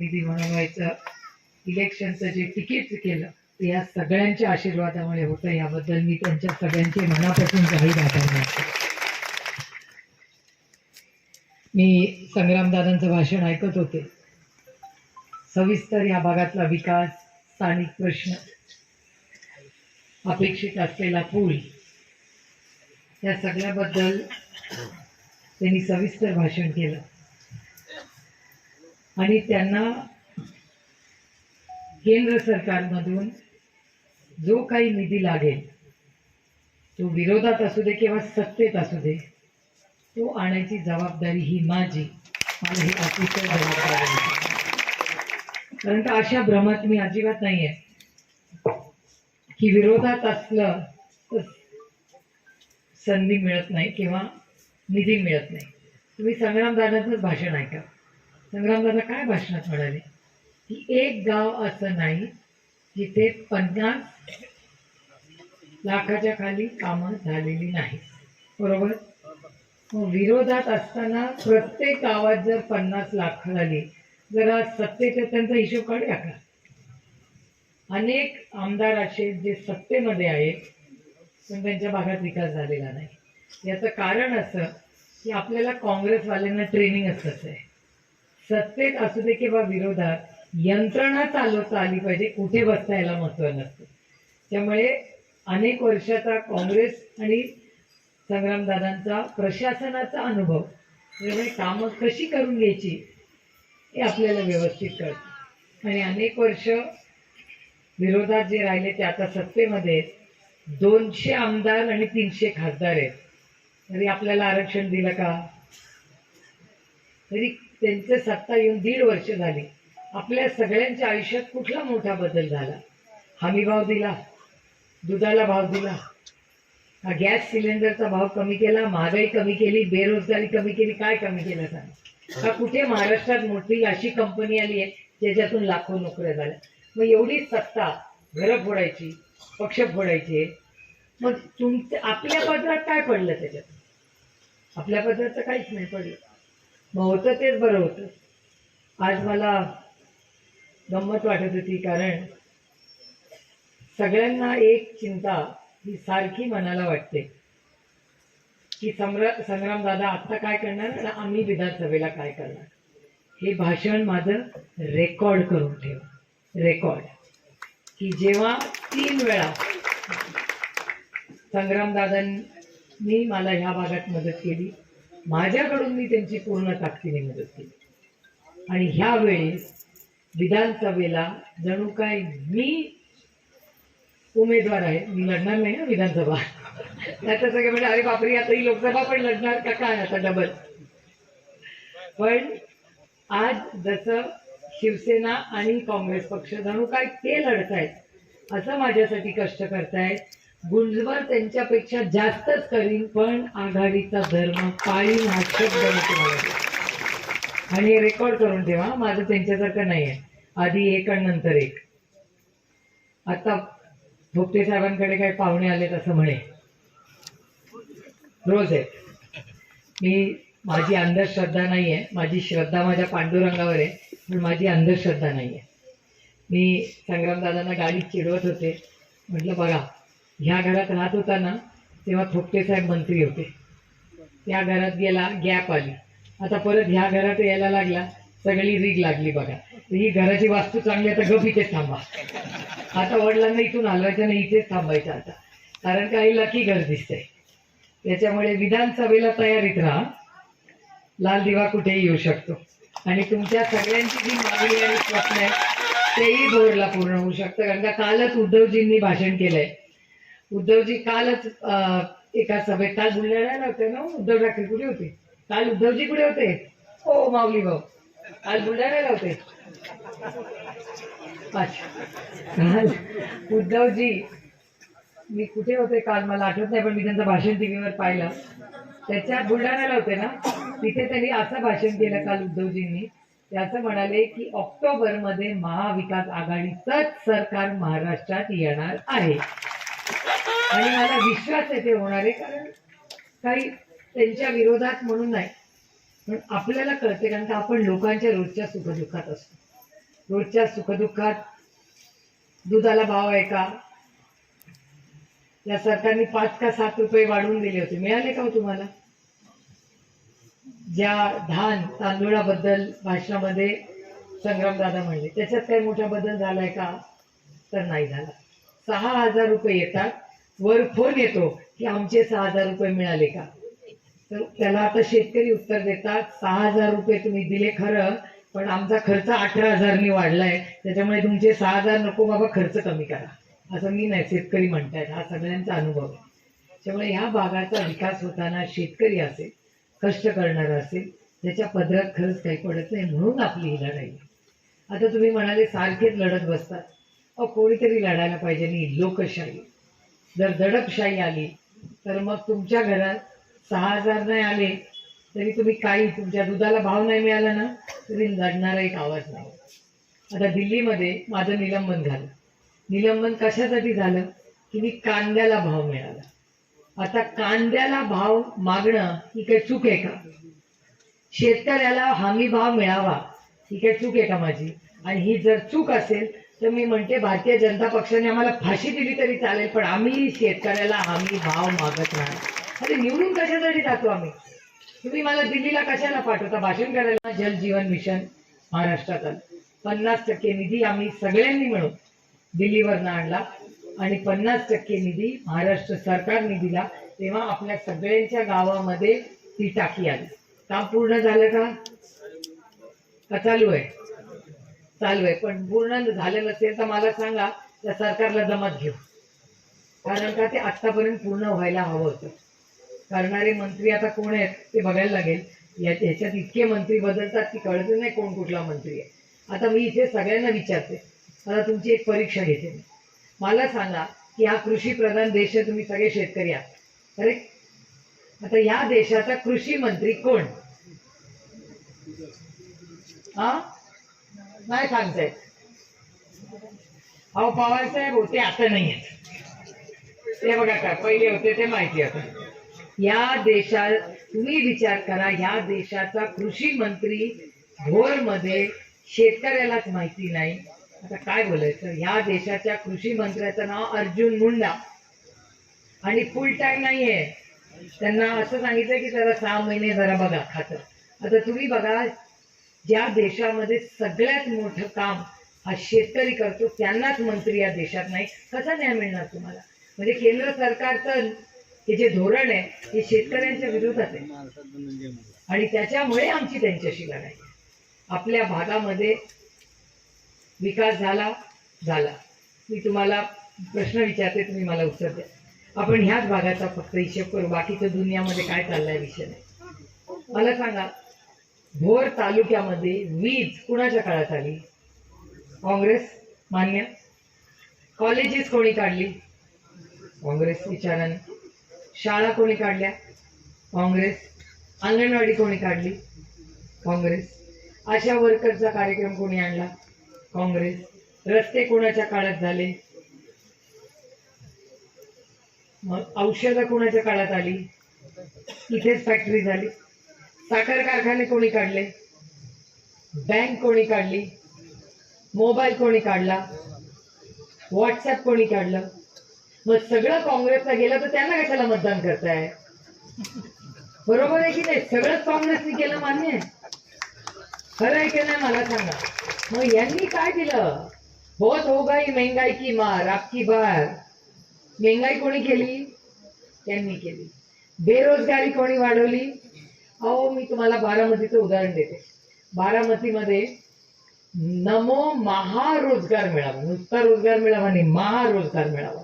निधी म्हणून इलेक्शनचं जे तिकीट केलं ते या सगळ्यांच्या आशीर्वादामुळे होतं. याबद्दल मी त्यांच्या सगळ्यांचे मनापासून जाहीर आभार मानतो. मी संग्रामदादांचं भाषण ऐकत होते. सविस्तर या भागातला विकास स्थानिक प्रश्न अपेक्षित असलेला पूल या सगळ्याबद्दल त्यांनी सविस्तर भाषण केलं. आणि त्यांना केंद्र सरकारमधून जो काही निधी लागेल तो विरोधात असू दे किंवा सत्तेत असू दे तो आणायची जबाबदारी ही माझी. मला ही अतिशय जबाबदारी आहे. कारण का अशा भ्रमात मी अजिबात नाही आहे की विरोधात असलं तर संधी मिळत नाही किंवा निधी मिळत नाही. तुम्ही संग्रामदादांचंच भाषण ऐका. संग्रामदादा काय भाषणात म्हणाले? की एक गाव असं नाही जिथे पन्नास लाखाच्या खाली कामं झालेली नाही बरोबर? विरोधात असताना प्रत्येक गावात जर पन्नास लाख झाली जरा सत्तेचा त्यांचा हिशोब काढूया का? अनेक आमदार असे जे सत्तेमध्ये आहेत पण त्यांच्या भागात विकास झालेला नाही. याचं कारण असं की आपल्याला काँग्रेसवाल्यांना ट्रेनिंग असंच आहे. सत्तेत असू दे किंवा विरोधात यंत्रणा चालवता आली पाहिजे कुठे बसता याला महत्त्व नसतं. त्यामुळे अनेक वर्षाचा काँग्रेस आणि संग्रामदादांचा प्रशासनाचा अनुभव त्यामुळे कामं कशी करून घ्यायची हे आपल्याला व्यवस्थित कळतं. आणि अनेक वर्ष विरोधात जे राहिले ते आता सत्तेमध्ये दोनशे आमदार आणि तीनशे खासदार आहेत. तरी आपल्याला आरक्षण दिलं का? तरी त्यांचे सत्ता येऊन दीड वर्ष झाली. आपल्या सगळ्यांच्या आयुष्यात कुठला मोठा बदल झाला? हमी भाव दिला दुधाला भाव दिला हा गॅस सिलेंडरचा भाव कमी केला महागाई कमी केली बेरोजगारी कमी केली काय कमी केलं सांग? का कुठे महाराष्ट्रात मोठी अशी कंपनी आली आहे ज्याच्यातून लाखो नोकऱ्या झाल्या? मग एवढी सत्ता घरं फोडायची पक्ष फोडायचे मग तुमच्या आपल्या पदरात काय पडलं त्याच्यात? आपल्या पदरात तर काहीच नाही पडलं. मग होतं तेच बरं होतं. आज मला गंमत वाटत होती कारण सगळ्यांना एक चिंता ही सारखी मनाला वाटते. की सम्र संग्राम दादा आत्ता काय करणार आणि आम्ही विधानसभेला काय करणार? हे भाषण माझं रेकॉर्ड करून ठेवा. रेकॉर्ड. की जेव्हा तीन वेळा संग्रामदादांनी मला ह्या भागात मदत केली. माझ्याकडून मी त्यांची पूर्ण ताकदीने मदत केली. आणि ह्या वेळेस विधानसभेला जणू काय मी उमेदवार आहे मी लढणार नाही ना विधानसभा. त्याचं सगळे म्हणजे अरे बापरे आता ही लोकसभा पण लढणार का काय? आता डबल पण आज जसं शिवसेना आणि काँग्रेस पक्ष जणू काय ते लढतायत असं माझ्यासाठी कष्ट करतायत. गुंजवा त्यांच्यापेक्षा जास्तच करीन पण आघाडीचा धर्म पाळीन हा शब्द तुम्हाला आणि हे रेकॉर्ड करून ठेवा माझं त्यांच्यासारखं नाही आहे आधी एक आणि नंतर एक. आता भोपटे साहेबांकडे काही पाहुणे आलेत असं म्हणे. रोज आहे मी माझी अंधश्रद्धा नाही आहे माझी श्रद्धा माझ्या पांडुरंगावर आहे पण माझी अंधश्रद्धा नाही आहे मी संग्रामदादांना गाडी चिडवत होते. म्हटलं बघा ह्या घरात राहत होता ना तेव्हा थोपटे साहेब मंत्री होते. त्या घरात गेला गॅप आली. आता परत ह्या घरात यायला लागला सगळी रीग लागली बघा. तर ही घराची वास्तू चांगली आता गप इथेच थांबा. आता वडिलांना इथून हलवायचं नाही इथेच थांबायचं आता. कारण काही लकी घर दिसतंय. त्याच्यामुळे विधानसभेला तयारीत राहा. लाल दिवा कुठेही येऊ शकतो. आणि तुमच्या सगळ्यांची जी मागणी आणि स्वप्न आहे तेही बोर्डला पूर्ण होऊ शकतं. कारण का कालच उद्धवजींनी भाषण केलंय. उद्धवजी कालच एका सभेत काल बुलढाण्याला होते ना उद्धव ठाकरे कुठे होते? काल उद्धवजी कुठे होते? हो माऊली भाऊ. काल बुलढाण्याला होते. काल उद्धवजी मी कुठे होते काल? मला आठवत नाही पण मी त्यांचं भाषण टीव्हीवर पाहिलं. त्याच्या बुलढाण्याला होते ना? तिथे त्यांनी असं भाषण केलं काल उद्धवजींनी. त्याचं असं म्हणाले की ऑक्टोबरमध्ये महाविकास आघाडीचंच सरकार महाराष्ट्रात येणार आहे. आणि मला विश्वास आहे ते होणार आहे कारण काही त्यांच्या विरोधात म्हणून नाही. पण आपल्याला कळते कारण का आपण लोकांच्या रोजच्या सुखदुःखात असतो. रोजच्या सुखदुःखात दुधाला भाव आहे का? या सरकारने पाच का सात रुपये वाढवून दिले होते. मिळाले का हो तुम्हाला? ज्या धान तांदूळाबद्दल भाषणामध्ये संग्रामदादा म्हणले त्याच्यात काही मोठा बदल झालाय का? तर नाही झाला. सहा हजार रुपये येतात. वर फोन येतो की आमचे सहा हजार रुपये मिळाले का? तर त्याला आता शेतकरी उत्तर देतात सहा हजार रुपये तुम्ही दिले खरं पण आमचा खर्च अठरा हजारनी वाढलाय. त्याच्यामुळे तुमचे सहा हजार नको बाबा खर्च कमी करा. असं मी नाही शेतकरी म्हणतायत. हा सगळ्यांचा अनुभव आहे. त्यामुळे ह्या भागाचा विकास होताना शेतकरी असेल कष्ट करणारा असेल त्याच्या पदरात खरंच काही पडत नाही म्हणून आपली ही लढाई आता तुम्ही म्हणाले सारखेच लढत बसतात. अहो कोणीतरी लढायला पाहिजे नाही लोकशाही. जर दडपशाही आली तर मग तुमच्या घरात सहा हजार नाही आले तरी तुम्ही काही तुमच्या दुधाला भाव नाही मिळाला ना तरी लढणारा एक आवाज नाही आता दिल्लीमध्ये माझं निलंबन झालं. निलंबन कशासाठी झालं? की मी कांद्याला भाव मिळाला. आता कांद्याला भाव मागणं ही काही चूक आहे का? शेतकऱ्याला हमी भाव मिळावा ही काही चूक आहे का माझी? आणि ही जर चूक असेल तर मी म्हणते भारतीय जनता पक्षाने आम्हाला फाशी दिली तरी चालेल पण आम्ही शेतकऱ्याला हमी भाव मागत नाही. अरे निवडून कशासाठी जातो आम्ही? तुम्ही मला दिल्लीला कशाला पाठवता? भाषण करायला जल जीवन मिशन महाराष्ट्रात आलं पन्नास टक्के निधी आम्ही सगळ्यांनी मिळून दिल्लीवरनं आणला आणि पन्नास टक्के निधी महाराष्ट्र सरकारने दिला तेव्हा आपल्या सगळ्यांच्या गावामध्ये ती टाकी आली. काम पूर्ण झालं का? का चालू आहे? चालू आहे. पण पूर्ण झालं नसेल तर मला सांगा त्या सरकारला जमत घेऊ. कारण का ते आतापर्यंत पूर्ण व्हायला हवं होतं. करणारे मंत्री आता कोण आहेत ते बघायला लागेल. या ह्याच्यात इतके मंत्री बदलतात की कळत नाही कोण कुठला मंत्री आहे. आता मी इथे सगळ्यांना विचारते. आता तुमची एक परीक्षा घेते मी. मला सांगा की हा कृषी प्रधान देश आहे तुम्ही सगळे शेतकरी आहात. अरे आता या देशाचा कृषी मंत्री कोण? हा? नाही सांगतायत अहो पवार साहेब होते आता नाही आहेत. ते बघा काय पहिले होते ते माहिती आता. या देशात तुम्ही विचार करा या देशाचा कृषी मंत्री भोरमध्ये शेतकऱ्यालाच माहिती नाही. आता काय बोलायचं? ह्या देशाच्या कृषी मंत्र्याचं नाव अर्जुन मुंडा. आणि फुल टाईम नाहीये. त्यांना असं सांगितलं की जरा सहा महिने जरा बघा खातं. आता तुम्ही बघा ज्या देशामध्ये सगळ्यात मोठं काम हा शेतकरी करतो त्यांनाच मंत्री या देशात नाही. कसा न्याय मिळणार तुम्हाला? म्हणजे केंद्र सरकारचं हे जे धोरण आहे हे शेतकऱ्यांच्या विरोधात आहे. आणि त्याच्यामुळे आमची त्यांच्याशी लढाई आहे. आपल्या भागामध्ये विकास झाला झाला. मी तुम्हाला प्रश्न विचारते तुम्ही मला उत्तर द्या. आपण ह्याच भागाचा फक्त हिशेब करू बाकीचं दुनियामध्ये काय चाललाय विषय नाही. मला सांगा भोर तालुक्यामध्ये वीज कुणाच्या काळात आली? काँग्रेस मान्य? कॉलेजेस कोणी काढली? काँग्रेस विचाराने. शाळा कोणी काढल्या? काँग्रेस. अंगणवाडी कोणी काढली? काँग्रेस. आशा वर्करचा कार्यक्रम कोणी आणला? काँग्रेस. रस्ते कोणाच्या काळात झाले? मग औषधं कोणाच्या काळात आली? इथेच फॅक्टरी झाली? साखर कारखाने कोणी काढले? बँक कोणी काढली? मोबाईल कोणी काढला? व्हॉट्सअप कोणी काढलं? मग सगळं काँग्रेसला गेलं तर त्यांना कशाला मतदान करताय? बरोबर आहे की नाही? सगळंच काँग्रेसने केलं मान्य आहे. खरं आहे की नाही मला सांगा? मग यांनी काय दिलं? बहुत हो गई महंगाई की मार आपकी बार. महंगाई कोणी केली? त्यांनी केली. बेरोजगारी कोणी वाढवली? अहो मी तुम्हाला बारामतीचं उदाहरण देते. बारामतीमध्ये नमो महारोजगार मिळावा नुसता रोजगार मिळावा नाही महारोजगार मिळावा.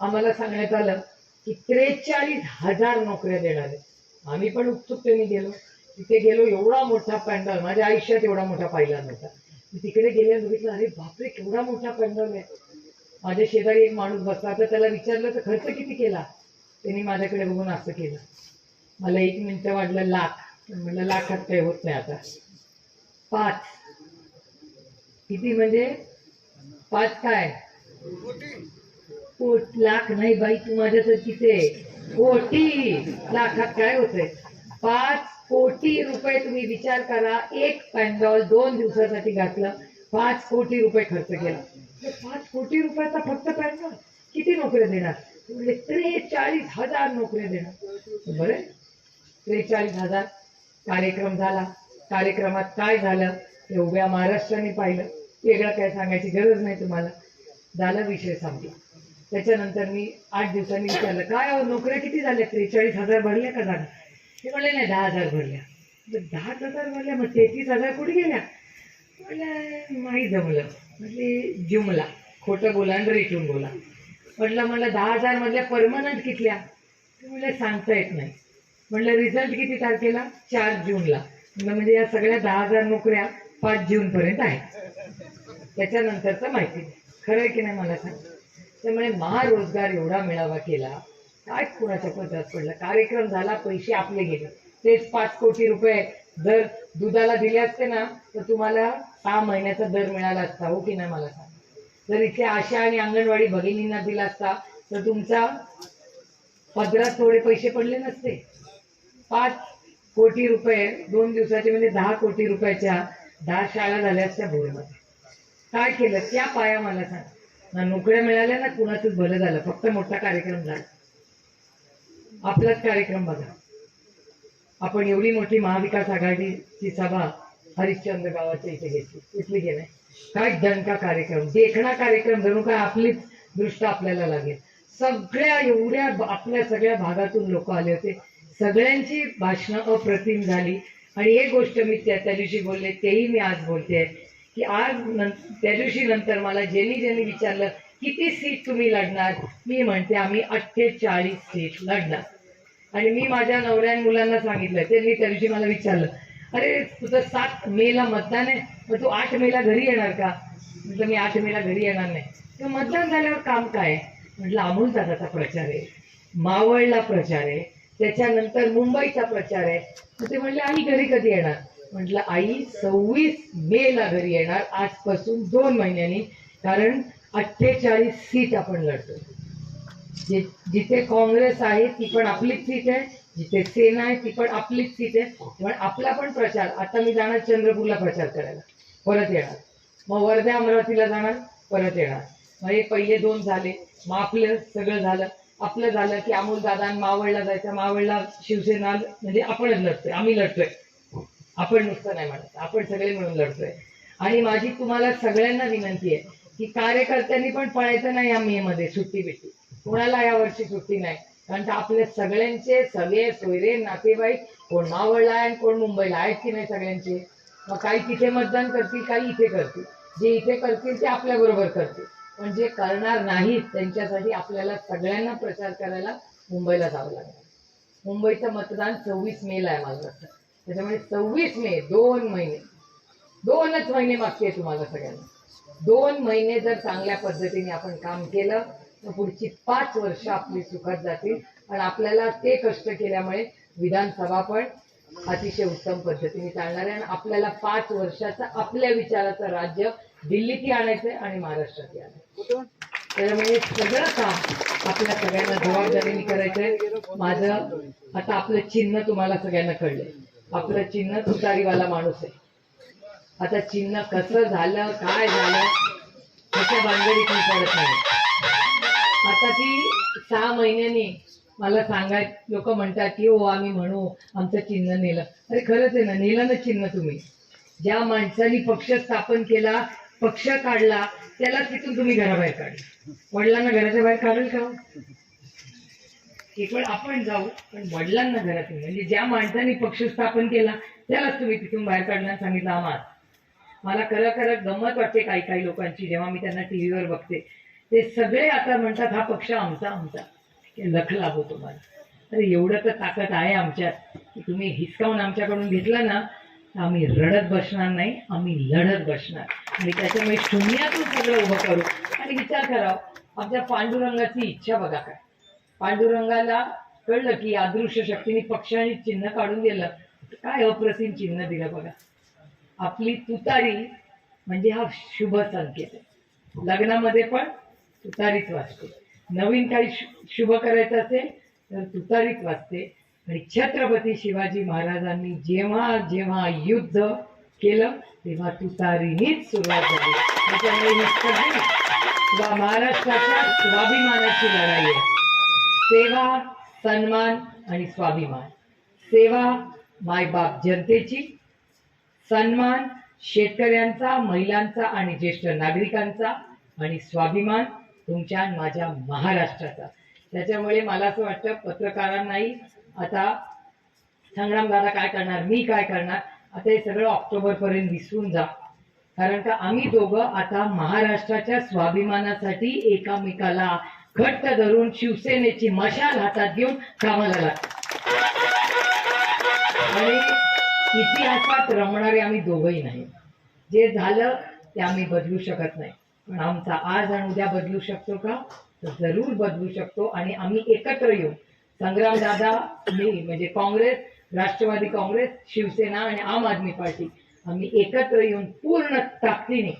आम्हाला सांगण्यात आलं की त्रेचाळीस हजार नोकऱ्या देणार आहेत. आम्ही पण उत्सुकतेने गेलो. तिथे गेलो एवढा मोठा पॅन्डल माझ्या आयुष्यात एवढा मोठा पाहिला नव्हता. मी तिकडे गेल्या बघितलं अरे बापरे केवढा मोठा पॅन्डल आहे. माझ्या शेजारी एक माणूस बसला तर त्याला विचारलं तर खर्च किती केला? त्यांनी माझ्याकडे बघून असं केलं. मला एक मिनटं वाटलं लाख. म्हणलं लाखात काही होत नाही आता. पाच. किती म्हणजे? पाच काय? कोट. लाख नाही बाई तू माझ्यासारखीच आहे कोटी. लाखात काय होतंय? पाच कोटी रुपये तुम्ही विचार करा. एक पॅन्डॉल दोन दिवसासाठी घातलं. पाच कोटी रुपये खर्च केला. पाच कोटी रुपयाचा फक्त पॅन किती नोकऱ्या देणार? म्हणजे त्रेचाळीस हजार नोकऱ्या देणार. बरं? त्रेचाळीस हजार कार्यक्रम झाला. कार्यक्रमात काय झालं हे उभ्या महाराष्ट्राने पाहिलं. वेगळं काय सांगायची गरज नाही तुम्हाला. झाला विषय संपला. त्याच्यानंतर मी आठ दिवसांनी विचारलं काय हो, नोकऱ्या किती झाल्या? त्रेचाळीस हजार भरल्या का झाल्या? ते म्हणले नाही दहा हजार भरल्या. दहा हजार भरल्या? मग तेहतीस हजार कुठे गेल्या? म्हणलं नाही जमलं. म्हणजे जुमला. खोटं बोला आणि रेटून बोला. म्हटलं मला दहा हजार मधल्या परमनंट कितल्या? ते सांगता येत नाही. म्हणलं रिझल्ट किती तारखेला? चार जूनला. म्हणजे या सगळ्या दहा हजार नोकऱ्या पाच जून पर्यंत आहेत. त्याच्यानंतरचं माहिती. खरं की नाही मला सांग? त्यामुळे महारोजगार एवढा मेळावा केला. काय कुणाच्या पदरात पडलं? कार्यक्रम झाला पैसे आपले गेले. तेच पाच कोटी रुपये दर दुधाला दिले असते ना तर तुम्हाला सहा महिन्याचा दर मिळाला असता हो की नाही मला सांग? जर इथे आशा आणि अंगणवाडी भगिनींना दिला असता तर तुमचा पदरात थोडे पैसे पडले नसते. पाच कोटी रुपये दोन दिवसाचे म्हणजे दहा कोटी रुपयाच्या दहा शाळा झाल्या त्या भोरमध्ये काय केलं? त्या पाया मला सांग. ना नोकऱ्या मिळाल्या ना कुणाचंच भलं झालं. फक्त मोठा कार्यक्रम झाला. आपलाच कार्यक्रम बघा. आपण एवढी मोठी महाविकास आघाडीची सभा हरिश्चंद्र गावाच्या इथे घेतली. इथली गेले काय दणका कार्यक्रम देखणा कार्यक्रम जणू काय आपलीच दृष्ट आपल्याला लागेल. सगळ्या एवढ्या आपल्या सगळ्या भागातून लोक आले होते. सगळ्यांची भाषणं अप्रतिम झाली. आणि एक गोष्ट मी त्या त्या दिवशी बोलले तेही मी आज बोलते की आज नं- त्या दिवशी नंतर मला ज्यांनी ज्यांनी विचारलं किती सीट तुम्ही लढणार? मी म्हणते आम्ही अठ्ठेचाळीस सीट लढणार. आणि मी माझ्या नवऱ्यान मुलांना सांगितलं त्यांनी त्या दिवशी मला विचारलं अरे तुझं सात मेला मतदान आहे मग तू आठ मेला घरी येणार का? म्हटलं मी आठ मेला घरी येणार नाही. तर मतदान झाल्यावर काम काय आहे? म्हटलं अमोल दादाचा प्रचार आहे मावळला प्रचार आहे त्याच्यानंतर मुंबईचा प्रचार आहे. ते म्हणले आई घरी कधी येणार? म्हटलं आई सव्वीस मेला घरी येणार आजपासून दोन महिन्यांनी. कारण अठ्ठेचाळीस सीट आपण लढतो जि- जिथे काँग्रेस आहे ती पण आपलीच सीट आहे. जिथे सेना आहे ती पण आपलीच सीट आहे. आपला पण प्रचार आता मी जाणार चंद्रपूरला प्रचार करायला. परत येणार. मग वर्ध्या अमरावतीला जाणार परत येणार. मग हे पहिले दोन झाले. मग आपलं सगळं झालं. आपलं झालं की अमोल दादा मावळला जायचं. मावळला शिवसेना म्हणजे आपणच लढतोय. आम्ही लढतोय. आपण नुसतं नाही म्हणत. आपण सगळे मिळून लढतोय. आणि माझी तुम्हाला सगळ्यांना विनंती आहे की कार्यकर्त्यांनी पण पळायचं नाही या मे मध्ये सुट्टी बिट्टी कोणाला या वर्षी सुट्टी नाही? कारण का आपले सगळ्यांचे सगळे सोयरे नातेवाईक कोण मावळला आहे आणि कोण मुंबईला आहेत की नाही सगळ्यांचे? मग काही तिथे मतदान करतील काही इथे करतील. जे इथे करतील ते आपल्या बरोबर करतील. पण जे करणार नाहीत त्यांच्यासाठी आपल्याला सगळ्यांना प्रचार करायला मुंबईला जावं लागणार मुंबईचं मतदान सव्वीस मेला आहे मला वाटतं. त्याच्यामुळे सव्वीस मे दोन महिने. दोनच महिने मागते तुम्हाला सगळ्यांना. दोन महिने जर चांगल्या पद्धतीने आपण काम केलं तर पुढची पाच वर्ष आपली सुखात जातील. आणि आपल्याला ते कष्ट केल्यामुळे विधानसभा पण अतिशय उत्तम पद्धतीने चालणार आहे आणि आपल्याला पाच वर्षाचं आपल्या विचाराचं राज्य दिल्लीतही आणायचंय आणि महाराष्ट्रातही आणायचं त्याच्यामुळे सगळं काम आपल्या सगळ्यांना जबाबदारीने करायचंय माझं आता आपलं चिन्ह तुम्हाला सगळ्यांना कळलंय आपलं चिन्ह तुतारीवाला माणूस आहे. आता चिन्ह कसं झालं काय झालं त्याच्या भानगडीत मी पडत नाही. आता ती सहा महिन्यांनी मला सांगाय लोक म्हणतात की हो आम्ही म्हणू आमचं चिन्ह नेलं. अरे खरंच आहे ना नेलं ना चिन्ह तुम्ही. ज्या माणसाने पक्ष स्थापन केला पक्ष काढला त्याला तिथून तुम्ही घराबाहेर काढला. वडिलांना घराच्या बाहेर काढेल का? हो? एक वेळ आपण जाऊ पण वडिलांना घरातून म्हणजे ज्या माणसाने पक्ष स्थापन केला त्यालाच तुम्ही तिथून बाहेर काढण्यास सांगितलं आम्हाला मला खरं खरं गमत वाटते काही काही लोकांची जेव्हा मी त्यांना टीव्हीवर बघते. ते सगळे आता म्हणतात हा पक्ष आमचा आमचा. लख लाभो तुम्हाला. अरे एवढं तर ताकद आहे आमच्यात. की तुम्ही हिसकावून आमच्याकडून घेतलं ना आम्ही रडत बसणार नाही आम्ही लढत बसणार. आणि त्याच्यामुळे शून्यातून सगळं उभं करू. आणि विचार करावं आमच्या पांडुरंगाची इच्छा बघा काय. पांडुरंगाला कळलं की अदृश्य शक्तीने पक्षाने चिन्ह काढून दिलं. काय अप्रतिम चिन्ह दिलं बघा. आपली तुतारी म्हणजे हा शुभ संकेत आहे. लग्नामध्ये पण तुतारीच वाजते. नवीन काही शुभ करायचं असेल तर तुतारीच वाजते. छत्रपती शिवाजी महाराजांनी जेव्हा जेव्हा युद्ध केलं तेव्हा तुतारीनीच सुरुवात झाली. त्याच्यामुळे ही सगळी महाराष्ट्राच्या स्वाभिमानाची लढाई आहे. सेवा सन्मान आणि स्वाभिमान. सेवा मायबाप जनतेची. सन्मान शेतकऱ्यांचा महिलांचा आणि ज्येष्ठ नागरिकांचा आणि स्वाभिमान तुमच्या माझ्या महाराष्ट्राचा. त्याच्यामुळे मला असं वाटतं पत्रकारांनाही आता संग्राम दादा काय करणार? मी काय करणार? आता हे सगळं ऑक्टोबर पर्यंत विसरून जा. कारण का आम्ही दोघं आता महाराष्ट्राच्या स्वाभिमानासाठी एकामेकाला घट्ट धरून शिवसेनेची मशाल हातात घेऊन कामाला लागतो आणि इतिहासात रमणारे आम्ही दोघंही नाही. जे झालं ते आम्ही बदलू शकत नाही. पण आमचा आज आणि उद्या बदलू शकतो का? तर जरूर बदलू शकतो आणि आम्ही एकत्र येऊ. संग्राम दादा मी म्हणजे काँग्रेस राष्ट्रवादी काँग्रेस शिवसेना आणि आम आदमी पार्टी. आम्ही एकत्र येऊन पूर्ण ताकदीने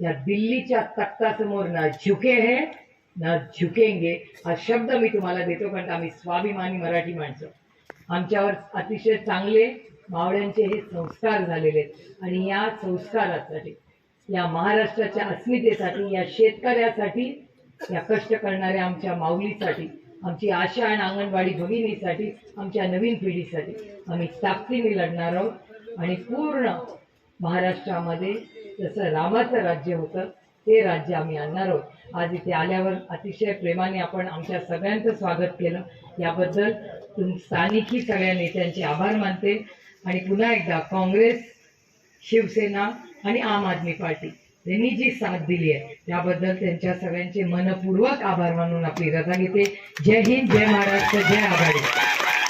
या दिल्लीच्या तख्तासमोर ना झुके है ना झुकेंगे हा शब्द मी तुम्हाला देतो कारण आम्ही स्वाभिमानी मराठी माणसं. आमच्यावर अतिशय चांगले मावळ्यांचे हे संस्कार झालेले आहेत. आणि या संस्कारासाठी या महाराष्ट्राच्या अस्मितेसाठी या शेतकऱ्यासाठी या कष्ट करणाऱ्या आमच्या माऊलीसाठी आमची आशा आणि अंगणवाडी भगिनीसाठी आमच्या नवीन पिढीसाठी आम्ही ताकदीने लढणार आहोत. आणि पूर्ण महाराष्ट्रामध्ये जसं रामाचं राज्य होतं ते राज्य आम्ही आणणार आहोत. आज इथे आल्यावर अतिशय प्रेमाने आपण आमच्या सगळ्यांचं स्वागत केलं. याबद्दल तुम स्थानिकी सगळ्या नेत्यांचे आभार मानते. आणि पुन्हा एकदा काँग्रेस शिवसेना आणि आम आदमी पार्टी. त्यांनी जी साथ दिली आहे त्याबद्दल त्यांच्या सगळ्यांचे मनपूर्वक आभार मानून आपली रजा घेते. जय हिंद जय महाराष्ट्र जय आघाडी.